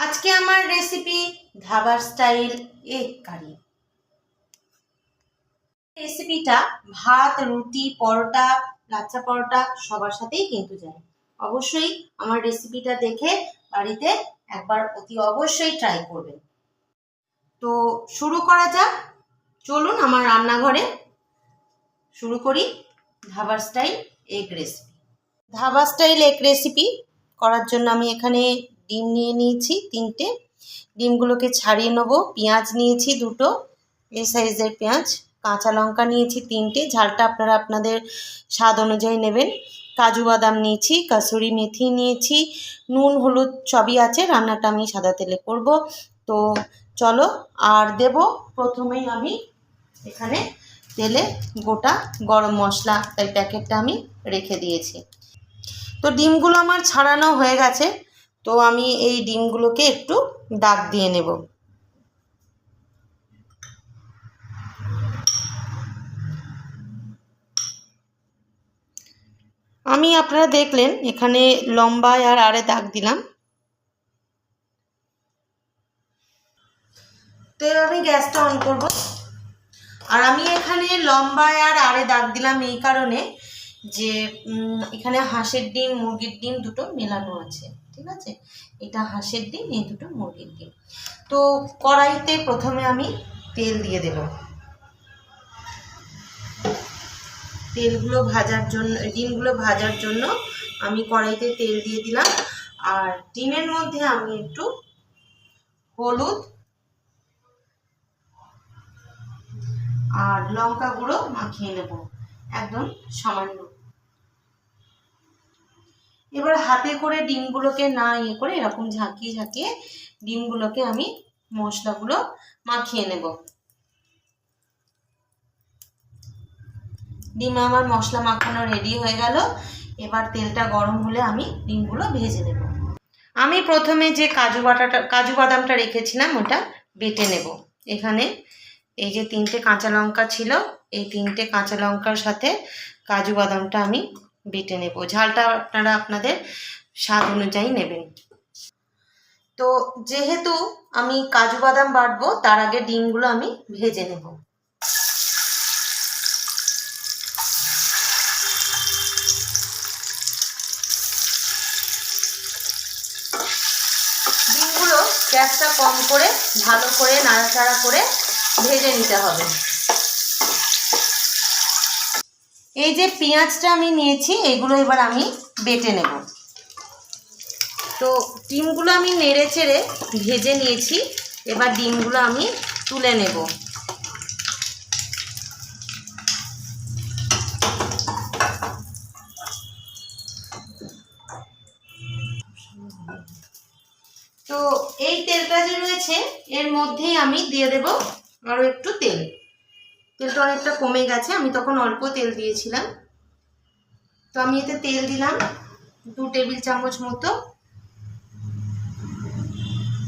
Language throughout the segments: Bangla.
আজকে আমার রেসিপি ধাবার স্টাইল এগ কারি। রেসিপিটা ভাত, রুটি, পরোটা, লাচ্চা পরোটা সবার সাথেই কিন্তু যায়। অবশ্যই আমার রেসিপিটা দেখে বাড়িতে একবার অতি অবশ্যই ট্রাই করবেন। তো শুরু করা যাক। চলুন আমার রান্নাঘরে। শুরু করি ধাবার style egg recipe dhaba style egg recipe করার জন্য আমি এখানে ডিম নিয়ে নিয়েছি তিনটে। ডিমগুলোকে ছাড়িয়ে নেব। পেঁয়াজ নিয়েছি দুটো। এই সাইজের পেঁয়াজ। কাঁচা লঙ্কা নিয়েছি তিনটে। ঝালটা আপনারা আপনাদের স্বাদ অনুযায়ী নেবেন। কাজু বাদাম নিয়েছি, কাসুরি মেথি নিয়েছি, নুন, হলুদ সবই আছে। রান্নাটা আমি সাদা তেলে করব। তো চলো, আর দেব প্রথমেই আমি এখানে তেলে গোটা গরম মশলা। তাই প্যাকেটটা আমি রেখে দিয়েছি। তো ডিমগুলো আমার ছাড়ানো হয়ে গেছে। তো আমি এই ডিমগুলোকে একটু দাগ দিয়ে নেব। আমি আপনারা দেখলেন, এখানে লম্বায় আর আরে দাগ দিলাম। তো আমি গ্যাসটা অন করব। আর আমি এখানে লম্বায় আর আরে দাগ দিলাম এই কারণে যে এখানে হাঁসের ডিম, মুরগির ডিম দুটো মেলানো আছে। ঠিক আছে? এটা হাঁসের ডিম, এই দুটো মুরগির ডিম। তো কড়াইতে প্রথমে আমি তেল দিয়ে দেব। তেলগুলো ভাজার জন্য, ডিমগুলো ভাজার জন্য আমি কড়াইতে তেল দিয়ে দিলাম। আর ডিমের মধ্যে আমি একটু হলুদ আর লঙ্কা গুঁড়ো মাখিয়ে নেব। একদম সামান্য। এবার হাতে করে ডিমগুলোকে না ইয়ে করে এরকম ঝাঁকিয়ে ঝাঁকিয়ে ডিমগুলোকে আমি মশলাগুলো মাখিয়ে নেব। ডিম আমার মশলা মাখানো রেডি হয়ে গেল। এবার তেলটা গরম হলে আমি ডিমগুলো ভেজে নেব। আমি প্রথমে যে কাজু বাটাটা, কাজু বাদামটা রেখেছিলাম ওটা বেটে নেব। এখানে এই যে তিনটে কাঁচা লঙ্কা ছিল, এই তিনটে কাঁচা লঙ্কার সাথে কাজু বাদামটা আমি বেটে নেব। ঝালটা আপনারা আপনাদের স্বাদ অনুযায়ী নেবেন। তো যেহেতু আমি কাজু বাদাম বাটবো, তার আগে ডিমগুলো আমি ভেজে নেব। ডিমগুলো গ্যাসটা কম করে, ভালো করে, নাড়াচাড়া করে ভেজে নিতে হবে। এই যে পেঁয়াজটা আমি নিয়েছি, এগুলো এবার আমি বেটে নেব। তো ডিমগুলো আমি নেড়ে চেড়ে ভেজে নিয়েছি, এবার ডিমগুলো আমি তুলে নেব। তো এই তেলটা যে রয়েছে, এর মধ্যেই আমি দিয়ে দেব আরও একটু তেল। তেলটা অনেকটা কমে গেছে, আমি তখন অল্প তেল দিয়েছিলাম। তো আমি এতে তেল দিলাম, দু টেবিল চামচ মতো।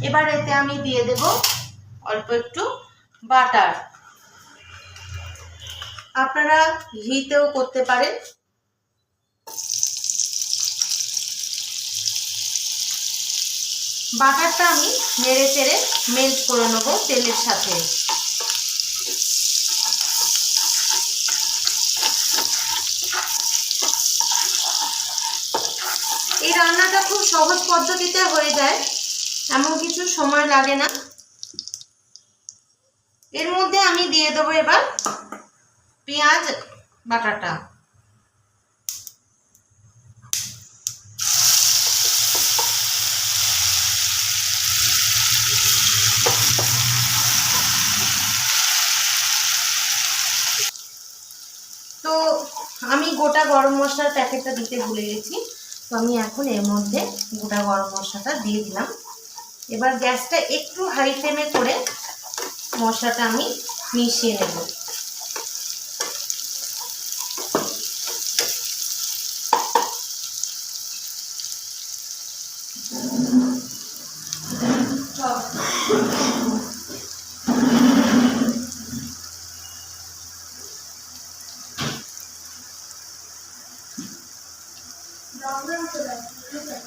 এবার এতে আমি দিয়ে দেব অল্প একটু বাটার। আপনারা ঘিতেও করতে পারেন। বাটারটা আমি নেড়ে চেড়ে মেল্ট করে নেব তেলের সাথে। এই রান্নাটা খুব সহজ পদ্ধতিতে হয়ে যায়। এমন কিছু সময় লাগে না। এর মধ্যে আমি দিয়ে দেবো এবার পেঁয়াজ বাটাটা। তো আমি গোটা গরম মশলার প্যাকেটটা দিতে ভুলে গেছি। তো আমি এখন এর মধ্যে গোটা গরম মশলাটা দিয়ে দিলাম। এবার গ্যাসটা একটু হাই ফ্লেমে করে মশলাটা আমি মিশিয়ে নেব।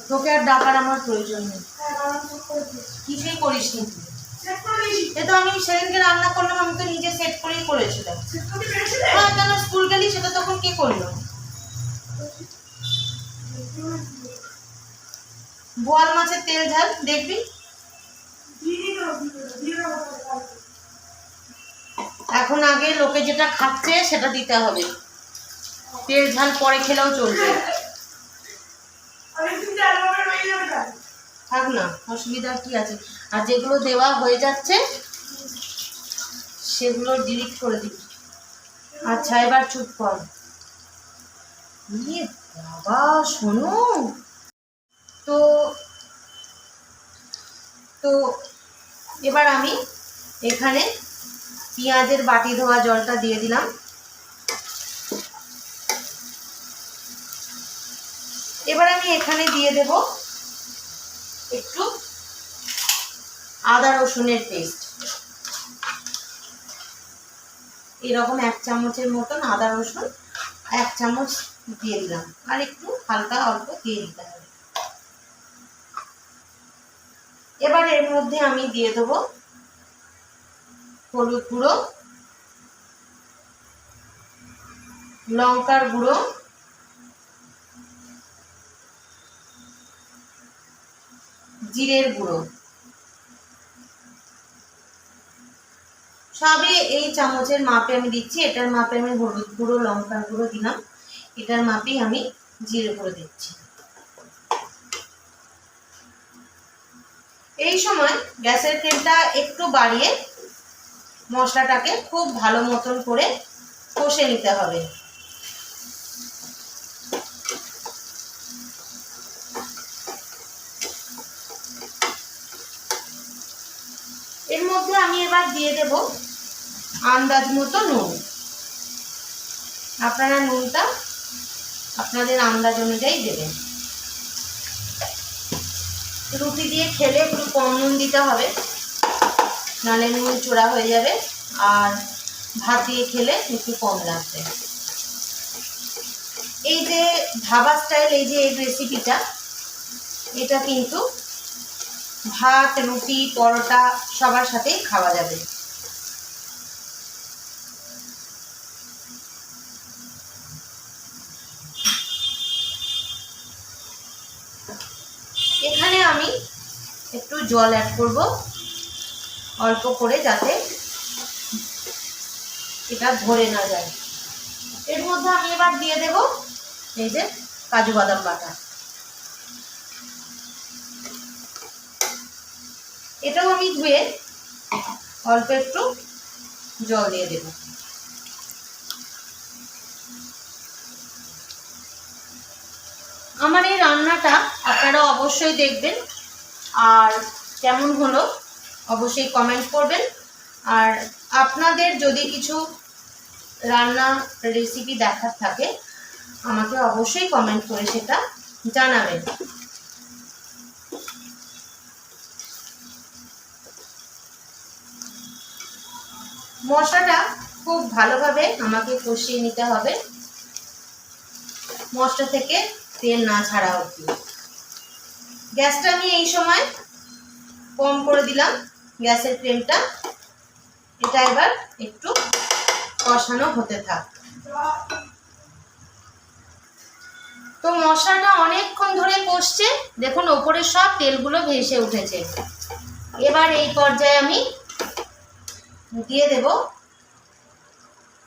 তোকে আর ডাকার আমার প্রয়োজন নেই। কিছুই করিস নি তো আমি সেদিনকে রান্না করলাম আমি তো নিজে সেট করেই করেছিলাম হ্যাঁ কেন স্কুল গেলি সেটা তখন কে করল? বোয়াল মাছের তেল ঝাল, দেখবি? এখন আগে লোকে যেটা খাচ্ছে সেটা দিতে হবে। তেল ঝাল পরে খেলেও চলবে। থাক না, অসুবিধা কি আছে? আর যেগুলো দেওয়া হয়ে যাচ্ছে, সেগুলো ডিলিট করে দিবি। আচ্ছা এবার চুপ কর। ইয়ে বাবা, শোনো। তো তো, এবার আমি এখানে পেঁয়াজের বাটি ধোয়া জলটা দিয়ে দিলাম। এবার আমি এখানে দিয়ে দেব একটু আদা রসুনের পেস্ট এরকম এক চামচের মতন আদা রসুন এক চামচ দিয়ে দিলাম। আর একটু হালকা অল্প দিয়ে দিতে হবে। এবার এর মধ্যে আমি দিয়ে দেবো হলুদ গুঁড়ো, লঙ্কার গুঁড়ো জিরের গুঁড়ো। সবই এই চামচের মাপে আমি দিচ্ছি। এটার মাপে আমি হলুদ গুঁড়ো, লঙ্কার গুঁড়ো দিলাম। এটার মাপেই আমি জিরে গুঁড়ো দিচ্ছি। এই সময় গ্যাসের ফ্লেমটা একটু বাড়িয়ে মশলাটাকে খুব ভালো মতন করে কষে নিতে হবে এর মধ্যে আমি এবার দিয়ে দেব আন্দাজ মতো নুন। আপনারা নুনটা আপনাদের আন্দাজ অনুযায়ী দেবেন। রুটি দিয়ে খেলে একটু কম নুন দিতে হবে, নালে নুন চোরা হয়ে যাবে আর ভাত দিয়ে খেলে একটু কম লাগবে। এই যে ধাবা স্টাইল এই যে এই রেসিপিটা এটা কিন্তু ভাত, রুটি, পরোটা সবার সাথেই খাওয়া যাবে। এখানে আমি একটু জল অ্যাড করব, অল্প করে যাতে এটা ধরে না যায়। এর মধ্যে আমি এবার দিয়ে দেব এই যে কাজু বাদাম বাটা। এটাও আমি ধুয়ে অল্প একটু জল দিয়ে দেব। আমার এই রান্নাটা আপনারা অবশ্যই দেখবেন। আর কেমন হলো অবশ্যই কমেন্ট করবেন। আর আপনাদের যদি কিছু রান্না রেসিপি দেখার থাকে, আমাকে অবশ্যই কমেন্ট করে সেটা জানাবেন। মশলাটা খুব ভালোভাবে আমাকে কষিয়ে নিতে হবে। মশলা থেকে তেল না ছাড়া অবধি। গ্যাসটা আমি এই সময় কম করে দিলাম। গ্যাসের ফ্লেমটা এটা এবার একটু কষানো হতে থাক। তো মশলাটা অনেকক্ষণ ধরে কষছে। দেখুন ওপরে সব তেলগুলো ভেসে উঠেছে। এবার এই পর্যায়ে আমি দিয়ে দেব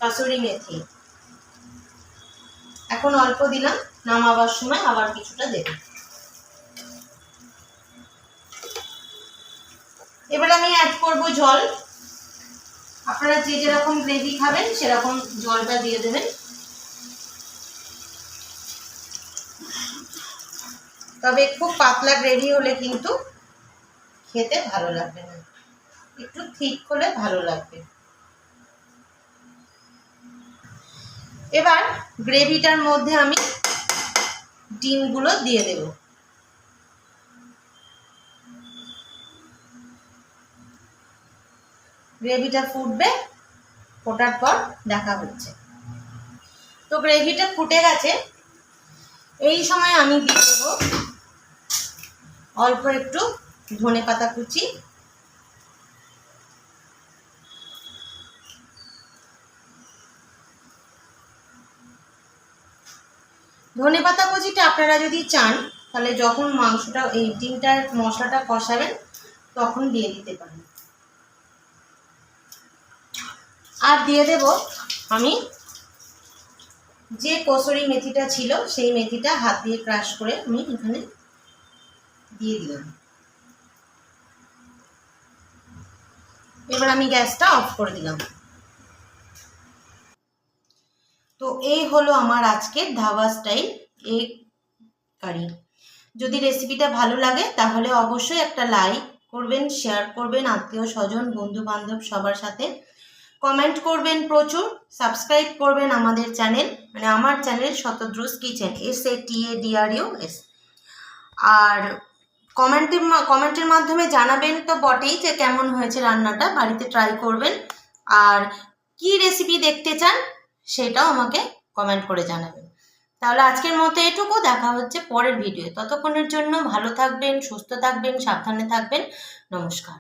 কাসুরি মেথি। এখন অল্প দিলাম, নামাবার সময় আবার কিছুটা দেব। এবার আমি অ্যাড করব জল। আপনারা যে যেরকম গ্রেভি খাবেন, সেরকম জলটা দিয়ে দেবেন। তবে খুব পাতলা গ্রেভি হলে কিন্তু খেতে ভালো লাগবে না। একটু ঠিক হলে ভালো লাগবে। এবার গ্রেভিটার মধ্যে আমি ডিমগুলো দিয়ে দেব। গ্রেভিটা ফুটবে, ফোটার পর দেখা হচ্ছে। তো গ্রেভিটা ফুটে গেছে। এই সময় আমি দিয়ে দেবো অল্প একটু ধনে পাতা কুচি ধনে পাতা কুচিটা আপনারা যদি চান, তাহলে যখন মাংসটা, এই ডিমটার মশলাটা কষাবেন, তখন দিয়ে দিতে পারেন। আর দিয়ে দেব আমি যে কসুরি মেথিটা ছিল, সেই মেথিটা হাত দিয়ে ক্রাশ করে আমি এখানে দিয়ে দিলাম। এবার আমি গ্যাসটা অফ করে দিলাম। তো এই হলো আমার আজকের ধাবা স্টাইল এগ কারি। যদি রেসিপিটা ভালো লাগে, তাহলে অবশ্যই একটা লাইক করবেন শেয়ার করবেন, আত্মীয় স্বজন বন্ধু বান্ধব সবার সাথে। কমেন্ট করবেন প্রচুর সাবস্ক্রাইব করবেন আমাদের চ্যানেল মানে আমার channel Shatadru's kitchen S A T A DRU S আর কমেন্টের কমেন্টের মাধ্যমে জানাবেন তো বটেই যে কেমন হয়েছে রান্নাটা, বাড়িতে ট্রাই করবেন। আর কি রেসিপি দেখতে চান সেটাও আমাকে কমেন্ট করে জানাবেন। তাহলে আজকের মতো এটুকু, দেখা হচ্ছে পরের ভিডিও ততক্ষণের জন্য ভালো থাকবেন, সুস্থ থাকবেন, সাবধানে থাকবেন। নমস্কার।